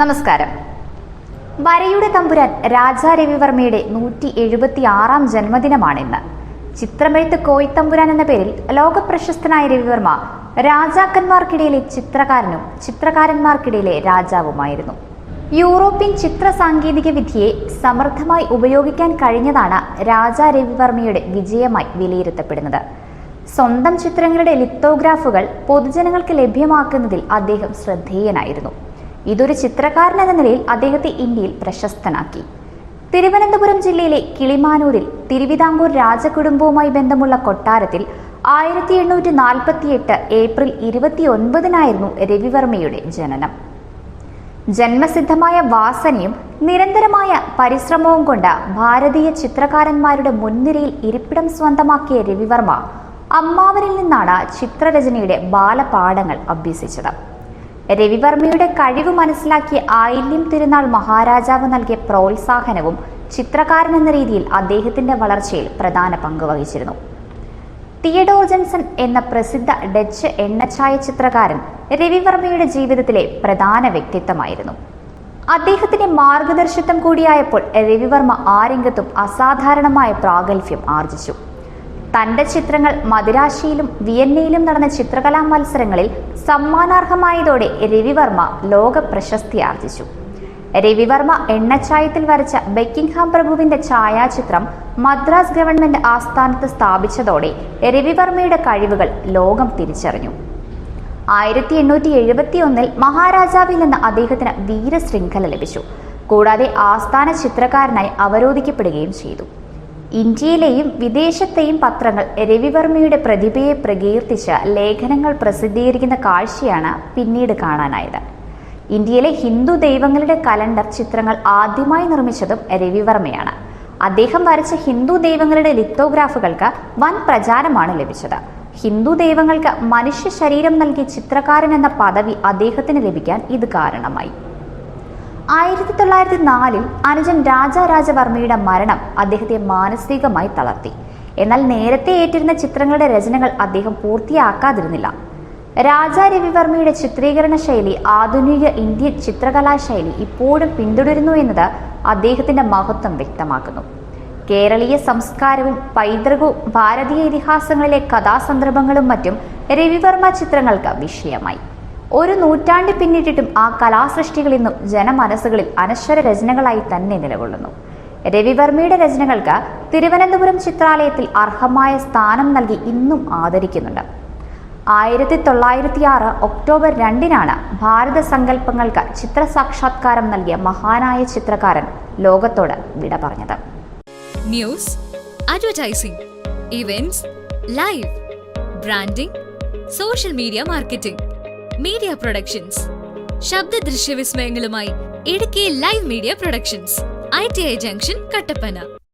നമസ്കാരം. വരയുടെ തമ്പുരാൻ രാജാ രവിവർമ്മയുടെ നൂറ്റി എഴുപത്തി ആറാം ജന്മദിനമാണിന്ന്. ചിത്രമെഴുത്ത് കോയിത്തമ്പുരാൻ എന്ന പേരിൽ ലോകപ്രശസ്തനായ രവിവർമ്മ രാജാക്കന്മാർക്കിടയിലെ ചിത്രകാരനും ചിത്രകാരന്മാർക്കിടയിലെ രാജാവുമായിരുന്നു. യൂറോപ്യൻ ചിത്ര സാങ്കേതിക വിദ്യയെ സമർത്ഥമായി ഉപയോഗിക്കാൻ കഴിഞ്ഞതാണ് രാജാ രവിവർമ്മയുടെ വിജയമായി വിലയിരുത്തപ്പെടുന്നത്. സ്വന്തം ചിത്രങ്ങളുടെ ലിത്തോഗ്രാഫുകൾ പൊതുജനങ്ങൾക്ക് ലഭ്യമാക്കുന്നതിൽ അദ്ദേഹം ശ്രദ്ധേയനായിരുന്നു. ഇതൊരു ചിത്രകാരൻ എന്ന നിലയിൽ അദ്ദേഹത്തെ ഇന്ത്യയിൽ പ്രശസ്തനാക്കി. തിരുവനന്തപുരം ജില്ലയിലെ കിളിമാനൂരിൽ തിരുവിതാംകൂർ രാജകുടുംബവുമായി ബന്ധമുള്ള കൊട്ടാരത്തിൽ ആയിരത്തി എണ്ണൂറ്റി നാൽപ്പത്തി എട്ട് ഏപ്രിൽ ഇരുപത്തി ഒൻപതിനായിരുന്നു രവിവർമ്മയുടെ ജനനം. ജന്മസിദ്ധമായ വാസനയും നിരന്തരമായ പരിശ്രമവും കൊണ്ട് ഭാരതീയ ചിത്രകാരന്മാരുടെ മുൻനിരയിൽ ഇരിപ്പിടം സ്വന്തമാക്കിയ രവിവർമ്മ അമ്മാവനിൽ നിന്നാണ് ചിത്രരചനയുടെ ബാലപാഠങ്ങൾ അഭ്യസിച്ചത്. രവിവർമ്മയുടെ കഴിവ് മനസ്സിലാക്കി ആയില്യം തിരുനാൾ മഹാരാജാവ് നൽകിയ പ്രോത്സാഹനവും ചിത്രകാരൻ എന്ന രീതിയിൽ അദ്ദേഹത്തിന്റെ വളർച്ചയിൽ പ്രധാന പങ്ക് വഹിച്ചിരുന്നു. തിയഡോർ ജൻസൺ എന്ന പ്രസിദ്ധ ഡച്ച് എണ്ണച്ചായ ചിത്രകാരൻ രവിവർമ്മയുടെ ജീവിതത്തിലെ പ്രധാന വ്യക്തിത്വമായിരുന്നു. അദ്ദേഹത്തിന്റെ മാർഗദർശിത്വം കൂടിയായപ്പോൾ രവിവർമ്മ ആ രംഗത്തും അസാധാരണമായ പ്രാഗൽഭ്യം ആർജിച്ചു. തന്റെ ചിത്രങ്ങൾ മദിരാശിയിലും വിയന്നയിലും നടന്ന ചിത്രകലാ മത്സരങ്ങളിൽ സമ്മാനാർഹമായതോടെ രവിവർമ്മ ലോക പ്രശസ്തി ആർജിച്ചു. രവിവർമ്മ എണ്ണച്ചായത്തിൽ വരച്ച ബെക്കിംഗ്ഹാം പ്രഭുവിന്റെ ഛായാചിത്രം മദ്രാസ് ഗവൺമെന്റ് ആസ്ഥാനത്ത് സ്ഥാപിച്ചതോടെ രവിവർമ്മയുടെ കഴിവുകൾ ലോകം തിരിച്ചറിഞ്ഞു. ആയിരത്തി എണ്ണൂറ്റി എഴുപത്തി ഒന്നിൽ മഹാരാജാവിൽ നിന്ന് അദ്ദേഹത്തിന് വീരശൃംഖല ലഭിച്ചു. കൂടാതെ ആസ്ഥാന ചിത്രകാരനായി അവരോധിക്കപ്പെടുകയും ചെയ്തു. ഇന്ത്യയിലെയും വിദേശത്തെയും പത്രങ്ങൾ രവിവർമ്മയുടെ പ്രതിഭയെ പ്രകീർത്തിച്ച് ലേഖനങ്ങൾ പ്രസിദ്ധീകരിക്കുന്ന കാഴ്ചയാണ് പിന്നീട് കാണാനായത്. ഇന്ത്യയിലെ ഹിന്ദു ദൈവങ്ങളുടെ കലണ്ടർ ചിത്രങ്ങൾ ആദ്യമായി നിർമ്മിച്ചതും രവിവർമ്മയാണ്. അദ്ദേഹം വരച്ച ഹിന്ദു ദൈവങ്ങളുടെ ലിത്തോഗ്രാഫുകൾക്ക് വൻ പ്രചാരമാണ് ലഭിച്ചത്. ഹിന്ദു ദൈവങ്ങൾക്ക് മനുഷ്യ ശരീരം നൽകിയ ചിത്രകാരൻ എന്ന പദവി അദ്ദേഹത്തിന് ലഭിക്കാൻ ഇത് കാരണമായി. ആയിരത്തി തൊള്ളായിരത്തി നാലിൽ അനുജൻ രാജാരാജവർമ്മയുടെ മരണം അദ്ദേഹത്തെ മാനസികമായി തളർത്തി. എന്നാൽ നേരത്തെ ഏറ്റിരുന്ന ചിത്രങ്ങളുടെ രചനകൾ അദ്ദേഹം പൂർത്തിയാക്കാതിരുന്നില്ല. രാജാ രവിവർമ്മയുടെ ചിത്രീകരണ ശൈലി ആധുനിക ഇന്ത്യൻ ചിത്രകലാശൈലി ഇപ്പോഴും പിന്തുടരുന്നു എന്നത് അദ്ദേഹത്തിന്റെ മഹത്വം വ്യക്തമാക്കുന്നു. കേരളീയ സംസ്കാരവും പൈതൃകവും ഭാരതീയ ഇതിഹാസങ്ങളിലെ കഥാസന്ദർഭങ്ങളും മറ്റും രവിവർമ്മ ചിത്രങ്ങൾക്ക് വിഷയമായി. ഒരു നൂറ്റാണ്ട് പിന്നിട്ടിട്ടും ആ കലാസൃഷ്ടികൾ ഇന്നും ജനമനസ്സുകളിൽ അനശ്വര രചനകളായി തന്നെ നിലകൊള്ളുന്നു. രവിവർമ്മയുടെ രചനകൾക്ക് തിരുവനന്തപുരം ചിത്രാലയത്തിൽ അർഹമായ സ്ഥാനം നൽകി ഇന്നും ആദരിക്കുന്നുണ്ട്. ആയിരത്തി തൊള്ളായിരത്തി ആറ് ഒക്ടോബർ രണ്ടിനാണ് ഭാരത സങ്കല്പങ്ങൾക്ക് ചിത്ര സാക്ഷാത്കാരം നൽകിയ മഹാനായ ചിത്രകാരൻ ലോകത്തോട് വിട പറഞ്ഞത്. News advertising events live branding social media marketing media productions ശബ്ദ ദൃശ്യ വിസ്മയങ്ങളുമായി Idukki live media productions I T I junction Kattappana.